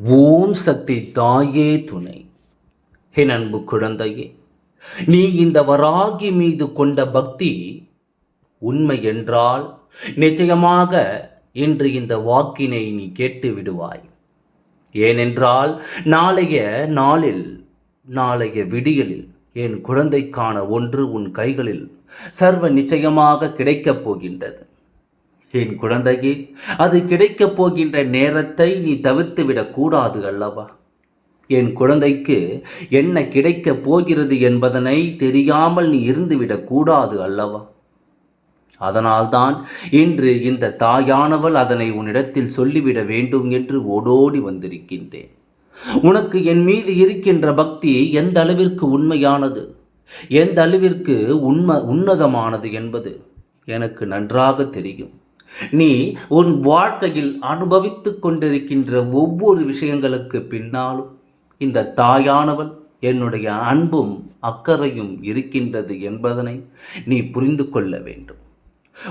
ஓம் சக்தி தாயே துணை. என் அன்பு குழந்தையே நீ இந்த வராகி மீது கொண்ட பக்தி உண்மை என்றால் நிச்சயமாக இன்று இந்த வாக்கினை நீ கேட்டு விடுவாய். ஏனென்றால் நாளைய நாளில் நாளைய விடியலில் என் குழந்தைக்கான ஒன்று உன் கைகளில் சர்வ நிச்சயமாக கிடைக்கப் போகின்றது. என் குழந்தையே அது கிடைக்கப் போகின்ற நேரத்தை நீ தவிர்த்து விடக்கூடாது அல்லவா? என் குழந்தைக்கு என்ன கிடைக்கப் போகிறது என்பதனை தெரியாமல் நீ இருந்துவிடக் கூடாது அல்லவா? அதனால்தான் இன்று இந்த தாயானவள் அதனை உன்னிடத்தில் சொல்லிவிட வேண்டும் என்று ஓடோடி வந்திருக்கின்றேன். உனக்கு என் மீது இருக்கின்ற பக்தி எந்த அளவிற்கு உண்மையானது? எந்த அளவிற்கு உண்ம உன்னதமானது என்பது எனக்கு நன்றாக தெரியும். நீ உன் வாழ்க்கையில் அனுபவித்துக் கொண்டிருக்கின்ற ஒவ்வொரு விஷயங்களுக்கு பின்னாலும் இந்த தாயானவள் என்னுடைய அன்பும் அக்கறையும் இருக்கின்றது என்பதனை நீ புரிந்து கொள்ள வேண்டும்.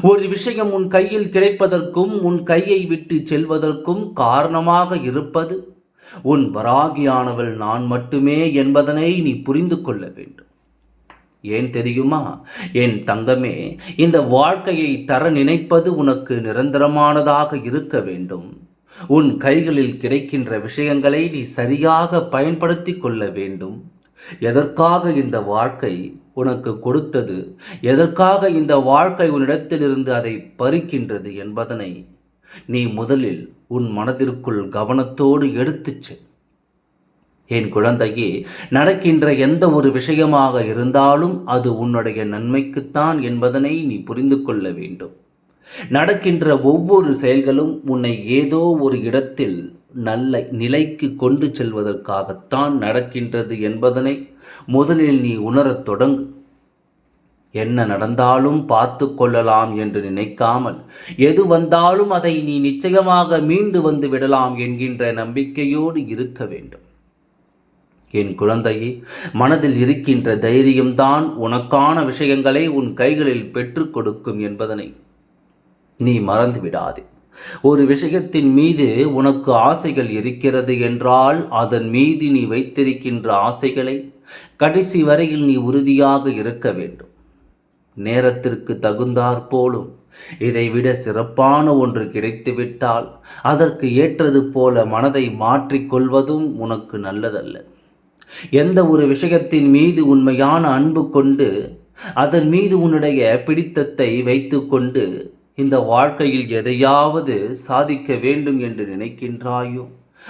ஒரு விஷயம் உன் கையில் கிடைப்பதற்கும் உன் கையை விட்டு செல்வதற்கும் காரணமாக இருப்பது உன் வராகியானவள் நான் மட்டுமே என்பதனை நீ புரிந்து கொள்ள வேண்டும். ஏன் தெரியுமா? என் தங்கமே இந்த வாழ்க்கையை தர நினைப்பது உனக்கு நிரந்தரமானதாக இருக்க வேண்டும். உன் கைகளில் கிடைக்கின்ற விஷயங்களை நீ சரியாக பயன்படுத்தி கொள்ள வேண்டும். எதற்காக இந்த வாழ்க்கை உனக்கு கொடுத்தது? எதற்காக இந்த வாழ்க்கை உன்னிடத்திலிருந்து அதை பறிக்கின்றது என்பதனை நீ முதலில் உன் மனதிற்குள் கவனத்தோடு எடுத்துச் செல். என் குழந்தையே நடக்கின்ற எந்த ஒரு விஷயமாக இருந்தாலும் அது உன்னுடைய நன்மைக்குத்தான் என்பதனை நீ புரிந்து கொள்ள வேண்டும். நடக்கின்ற ஒவ்வொரு செயல்களும் உன்னை ஏதோ ஒரு இடத்தில் நல்ல நிலைக்கு கொண்டு செல்வதற்காகத்தான் நடக்கின்றது என்பதனை முதலில் நீ உணரத் தொடங்கு. என்ன நடந்தாலும் பார்த்து கொள்ளலாம் என்று நினைக்காமல் எது வந்தாலும் அதை நீ நிச்சயமாக மீண்டு வந்து விடலாம் என்கின்ற நம்பிக்கையோடு இருக்க வேண்டும். என் குழந்தையே மனதில் இருக்கின்ற தைரியம்தான் உனக்கான விஷயங்களை உன் கைகளில் பெற்றுக் கொடுக்கும் என்பதனை நீ மறந்து விடாதே ஒரு விஷயத்தின் மீது உனக்கு ஆசைகள் இருக்கிறது என்றால் அதன் மீது நீ வைத்திருக்கின்ற ஆசைகளை கடைசி வரையில் நீ உறுதியாக இருக்க வேண்டும். நேரத்திற்கு தகுந்தாற் போலும் இதைவிட சிறப்பான ஒன்று கிடைத்துவிட்டால் அதற்கு ஏற்றது போல மனதை மாற்றிக்கொள்வதும் உனக்கு நல்லதல்ல. எந்த ஒரு விஷயத்தின் மீது உண்மையான அன்பு கொண்டு அதன் மீது உன்னுடைய பிடித்தத்தை வைத்துக்கொண்டு இந்த வாழ்க்கையில் எதையாவது சாதிக்க வேண்டும் என்று நினைக்கின்றாயோ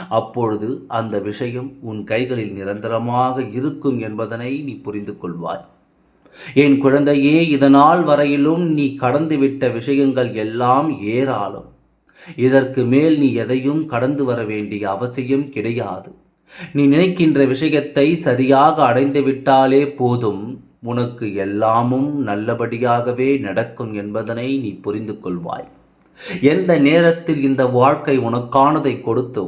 அப்பொழுது அந்த விஷயம் உன் கைகளில் நிரந்தரமாக இருக்கும் என்பதனை நீ புரிந்து கொள்வாய். என் குழந்தையே இதனால் வரையிலும் நீ கடந்துவிட்ட விஷயங்கள் எல்லாம் ஏராளம். இதற்கு மேல் நீ எதையும் கடந்து வர வேண்டிய அவசியம் கிடையாது. நீ நினைக்கின்ற விஷயத்தை சரியாக அடைந்து விட்டாலே போதும். உனக்கு எல்லாமும் நல்லபடியாகவே நடக்கும் என்பதனை நீ புரிந்து கொள்வாய். எந்த நேரத்தில் இந்த வாழ்க்கை உனக்கானதை கொடுத்தோ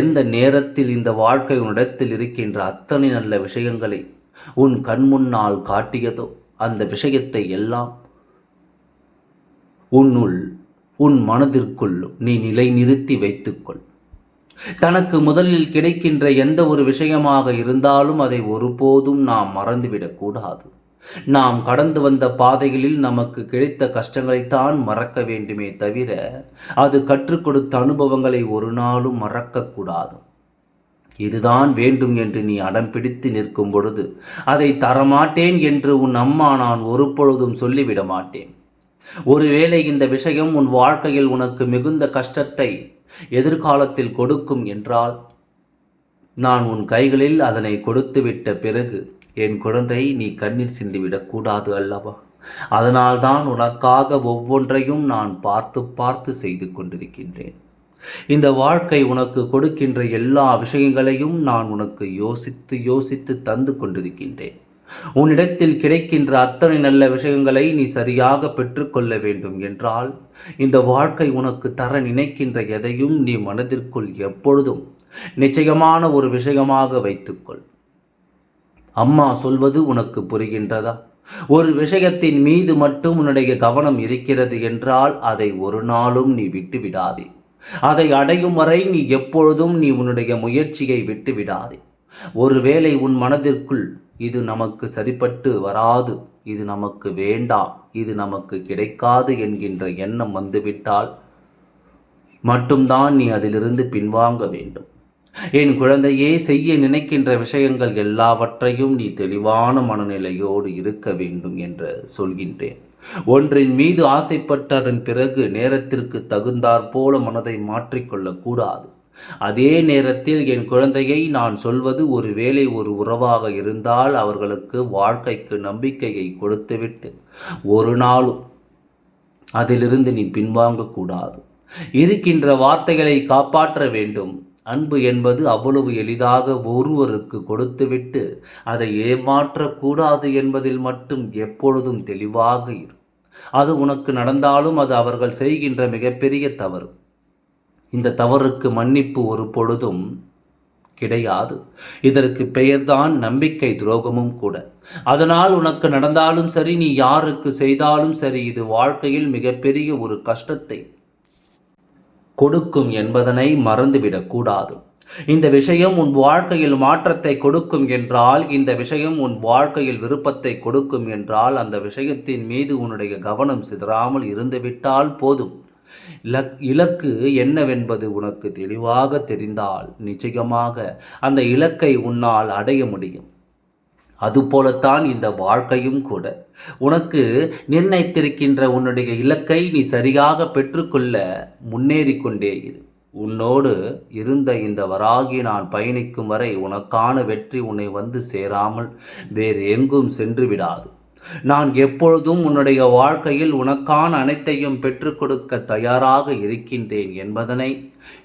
எந்த நேரத்தில் இந்த வாழ்க்கை உன்னிடத்தில் இருக்கின்ற அத்தனை நல்ல விஷயங்களை உன் கண்முன்னால் காட்டியதோ அந்த விஷயத்தை எல்லாம் உன்னுள் உன் மனதிற்குள் நீ நிலைநிறுத்தி வைத்துக்கொள். தனக்கு முதலில் கிடைக்கின்ற எந்த ஒரு விஷயமாக இருந்தாலும் அதை ஒருபோதும் நாம் மறந்துவிடக்கூடாது நாம் கடந்து வந்த பாதைகளில் நமக்கு கிடைத்த கஷ்டங்களைத்தான் மறக்க வேண்டுமே தவிர அது கற்றுக் கொடுத்த அனுபவங்களை ஒரு நாளும் மறக்கக்கூடாது இதுதான் வேண்டும் என்று நீ அடம் பிடித்து நிற்கும் பொழுது அதை தரமாட்டேன் என்று உன் அம்மா நான் ஒரு பொழுதும் சொல்லிவிட மாட்டேன். ஒருவேளை இந்த விஷயம் உன் வாழ்க்கையில் உனக்கு மிகுந்த கஷ்டத்தை எதிர்காலத்தில் கொடுக்கும் என்றால் நான் உன் கைகளில் அதனை கொடுத்துவிட்ட பிறகு என் குழந்தை நீ கண்ணீர் சிந்திவிடக் கூடாது அல்லவா? அதனால்தான் உனக்காக ஒவ்வொன்றையும் நான் பார்த்து பார்த்து செய்து கொண்டிருக்கின்றேன். இந்த வாழ்க்கை உனக்கு கொடுக்கின்ற எல்லா விஷயங்களையும் நான் உனக்கு யோசித்து யோசித்து தந்து கொண்டிருக்கின்றேன். உன்னிடத்தில் கிடைக்கின்ற அத்தனை நல்ல விஷயங்களை நீ சரியாக பெற்றுக்கொள்ள வேண்டும் என்றால் இந்த வாழ்க்கை உனக்கு தர நினைக்கின்ற எதையும் நீ மனதிற்குள் எப்பொழுதும் நிச்சயமான ஒரு விஷயமாக வைத்துக்கொள். அம்மா சொல்வது உனக்கு புரிகின்றதா? ஒரு விஷயத்தின் மீது மட்டும் உன்னுடைய கவனம் இருக்கிறது என்றால் அதை ஒரு நாளும் நீ விட்டு விடாதே அதை அடையும் வரை நீ எப்பொழுதும் நீ உன்னுடைய முயற்சியை விட்டு விடாதே ஒருவேளை உன் மனதிற்குள் இது நமக்கு சரிப்பட்டு வராது. இது நமக்கு வேண்டாம் இது நமக்கு கிடைக்காது என்கின்ற எண்ணம் வந்துவிட்டால் மட்டும்தான் நீ அதிலிருந்து பின்வாங்க வேண்டும். என் குழந்தையே செய்ய நினைக்கின்ற விஷயங்கள் எல்லாவற்றையும் நீ தெளிவான மனநிலையோடு இருக்க வேண்டும் என்று சொல்கின்றேன். ஒன்றின் மீது ஆசைப்பட்டதன் பிறகு நேரத்திற்கு தகுந்தாற் போல மனதை மாற்றிக்கொள்ளக்கூடாது. அதே நேரத்தில் என் குழந்தையை நான் சொல்வது ஒரு வேளை ஒரு உறவாக இருந்தால் அவர்களுக்கு வாழ்க்கைக்கு நம்பிக்கையை கொடுத்துவிட்டு ஒரு நாளும் அதிலிருந்து நீ பின்வாங்கக்கூடாது இருக்கின்ற வார்த்தைகளை காப்பாற்ற வேண்டும். அன்பு என்பது அவ்வளவு எளிதாக ஒருவருக்கு கொடுத்துவிட்டு அதை ஏமாற்றக்கூடாது என்பதில் மட்டும் எப்பொழுதும் தெளிவாக இரு. அது உனக்கு நடந்தாலும் அது அவர்கள் செய்கின்ற மிகப்பெரிய தவறு. இந்த தவறுக்கு மன்னிப்பு ஒரு பொழுதும் கிடையாது. இதற்கு பெயர்தான் நம்பிக்கை துரோகமும் கூட. அதனால் உனக்கு நடந்தாலும் சரி நீ யாருக்கு செய்தாலும் சரி இது வாழ்க்கையில் மிகப்பெரிய ஒரு கஷ்டத்தை கொடுக்கும் என்பதனை மறந்துவிடக்கூடாது இந்த விஷயம் உன் வாழ்க்கையில் மாற்றத்தை கொடுக்கும் என்றால் இந்த விஷயம் உன் வாழ்க்கையில் விருப்பத்தை கொடுக்கும் என்றால் அந்த விஷயத்தின் மீது உன்னுடைய கவனம் சிதறாமல் இருந்துவிட்டால் போதும். இலக்கு என்னவென்பது உனக்கு தெளிவாக தெரிந்தால் நிச்சயமாக அந்த இலக்கை உன்னால் அடைய முடியும். அதுபோலத்தான் இந்த வாழ்க்கையும் கூட. உனக்கு நிர்ணயித்திருக்கின்ற உன்னுடைய இலக்கை நீ சரியாக பெற்றுக்கொள்ள முன்னேறி கொண்டே இரு. உன்னோடு இருந்த இந்த வராகி நான் பயணிக்கும் வரை உனக்கான வெற்றி உன்னை வந்து சேராமல் வேறு எங்கும் சென்று விடாது. நான் எப்பொழுதும் உன்னுடைய வாழ்க்கையில் உனக்கான அனைத்தையும் பெற்றுக் கொடுக்க தயாராக இருக்கின்றேன் என்பதனை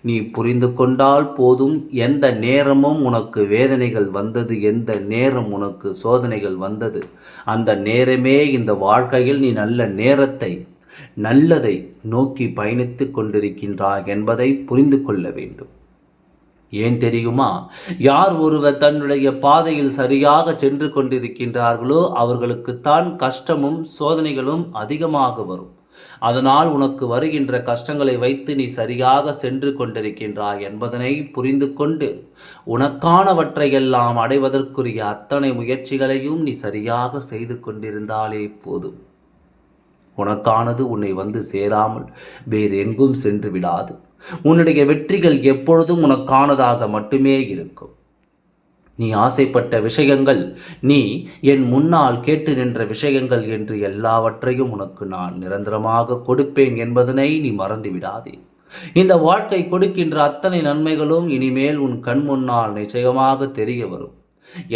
நீ புரிந்து கொண்டால் போதும். எந்த நேரமும் உனக்கு வேதனைகள் வந்தது எந்த நேரம் உனக்கு சோதனைகள் வந்தது அந்த நேரமே இந்த வாழ்க்கையில் நீ நல்ல நேரத்தை நல்லதை நோக்கி பயணித்து கொண்டிருக்கின்றாய் என்பதை புரிந்து கொள்ள வேண்டும். ஏன் தெரியுமா? யார் ஒருவர் தன்னுடைய பாதையில் சரியாக சென்று கொண்டிருக்கின்றார்களோ அவர்களுக்குத்தான் கஷ்டமும் சோதனைகளும் அதிகமாக வரும். அதனால் உனக்கு வருகின்ற கஷ்டங்களை வைத்து நீ சரியாக சென்று கொண்டிருக்கின்றாய் என்பதனை புரிந்து கொண்டு உனக்கானவற்றையெல்லாம் அடைவதற்குரிய அத்தனை முயற்சிகளையும் நீ சரியாக செய்து கொண்டிருந்தாலே போதும். உனக்கானது உன்னை வந்து சேராமல் வேறு எங்கும் சென்று விடாது. உன்னுடைய வெற்றிகள் எப்பொழுதும் உனக்கானதாக மட்டுமே இருக்கும். நீ ஆசைப்பட்ட விஷயங்கள் நீ என் முன்னால் கேட்டு நின்ற விஷயங்கள் என்று எல்லாவற்றையும் உனக்கு நான் நிரந்தரமாக கொடுப்பேன் என்பதனை நீ மறந்து விடாதே இந்த வாழ்க்கை கொடுக்கின்ற அத்தனை நன்மைகளும் இனிமேல் உன் கண் முன்னால் நிச்சயமாக தெரிய வரும்.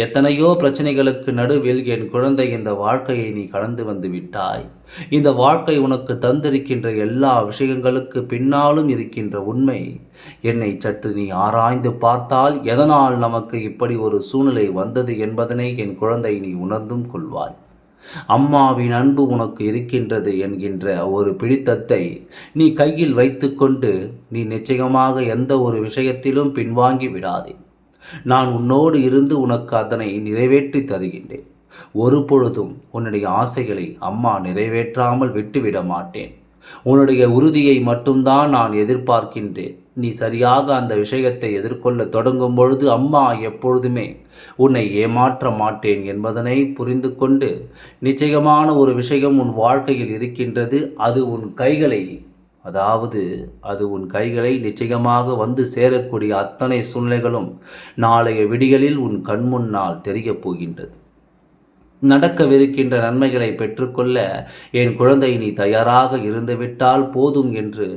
எத்தனையோ பிரச்சனைகளுக்கு நடுவில் என் குழந்தை இந்த வாழ்க்கையை நீ கடந்து வந்து விட்டாய். இந்த வாழ்க்கை உனக்கு தந்திருக்கின்ற எல்லா விஷயங்களுக்கு பின்னாலும் இருக்கின்ற உண்மை. என்னை சற்று நீ ஆராய்ந்து பார்த்தால் எதனால் நமக்கு இப்படி ஒரு சூழ்நிலை வந்தது என்பதனை என் குழந்தை நீ உணர்ந்தும் கொள்வாய். அம்மாவின் அன்பு உனக்கு இருக்கின்றது என்கின்ற ஒரு பிடித்தத்தை நீ கையில் வைத்துக்கொண்டு நீ நிச்சயமாக எந்த ஒரு விஷயத்திலும் பின்வாங்கி விடாதே. நான் உன்னோடு இருந்து உனக்கு அதனை நிறைவேற்றி தருகின்றேன். ஒரு பொழுதும் உன்னுடைய ஆசைகளை அம்மா நிறைவேற்றாமல் விட்டுவிட மாட்டேன். உன்னுடைய உறுதியை மட்டும்தான் நான் எதிர்பார்க்கின்றேன். நீ சரியாக அந்த விஷயத்தை எதிர்கொள்ள தொடங்கும் பொழுது அம்மா எப்பொழுதுமே உன்னை ஏமாற்ற மாட்டேன் என்பதனை புரிந்து கொண்டு நிச்சயமான ஒரு விஷயம் உன் வாழ்க்கையில் இருக்கின்றது. அது உன் கைகளை அதாவது அது உன் கைகளை நிச்சயமாக வந்து சேரக்கூடிய அத்தனை சூழ்நிலைகளும் நாளைய விடிகளில் உன் கண்முன்னால் தெரியப் போகின்றது. நடக்கவிருக்கின்ற நன்மைகளை பெற்றுக்கொள்ள என் குழந்தை நீ தயாராக இருந்துவிட்டால் போதும் என்று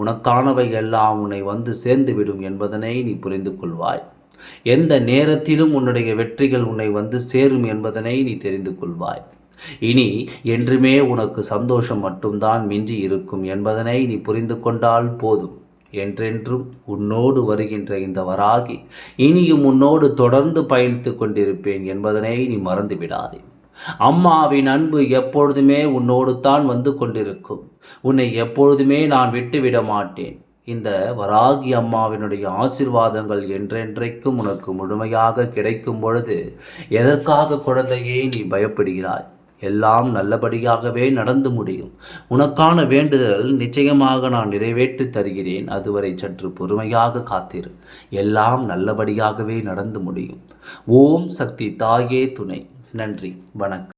உனக்கானவை எல்லாம் உன்னை வந்து சேர்ந்துவிடும் என்பதனை நீ புரிந்து கொள்வாய். எந்த நேரத்திலும் உன்னுடைய வெற்றிகள் உன்னை வந்து சேரும் என்பதனை நீ தெரிந்து கொள்வாய். இனி என்றுமே உனக்கு சந்தோஷம் மட்டும்தான் மிஞ்சி இருக்கும் என்பதனை நீ புரிந்து கொண்டால் போதும். என்றென்றும் உன்னோடு வருகின்ற இந்த வராகி இனியும் உன்னோடு தொடர்ந்து பயணித்து கொண்டிருப்பேன் என்பதனை நீ மறந்துவிடாதே. அம்மாவின் அன்பு எப்பொழுதுமே உன்னோடு தான் வந்து கொண்டிருக்கும். உன்னை எப்பொழுதுமே நான் விட்டுவிட மாட்டேன். இந்த வராகி அம்மாவினுடைய ஆசிர்வாதங்கள் என்றென்றைக்கும் உனக்கு முழுமையாக கிடைக்கும் பொழுது எதற்காக குழந்தையே நீ பயப்படுகிறாய்? எல்லாம் நல்லபடியாகவே நடந்து முடியும். உனக்கான வேண்டுதல் நிச்சயமாக நான் நிறைவேற்றி தருகிறேன். அதுவரை சற்று பொறுமையாக காத்திரு. எல்லாம் நல்லபடியாகவே நடந்து முடியும். ஓம் சக்தி தாயே துணை. நன்றி. வணக்கம்.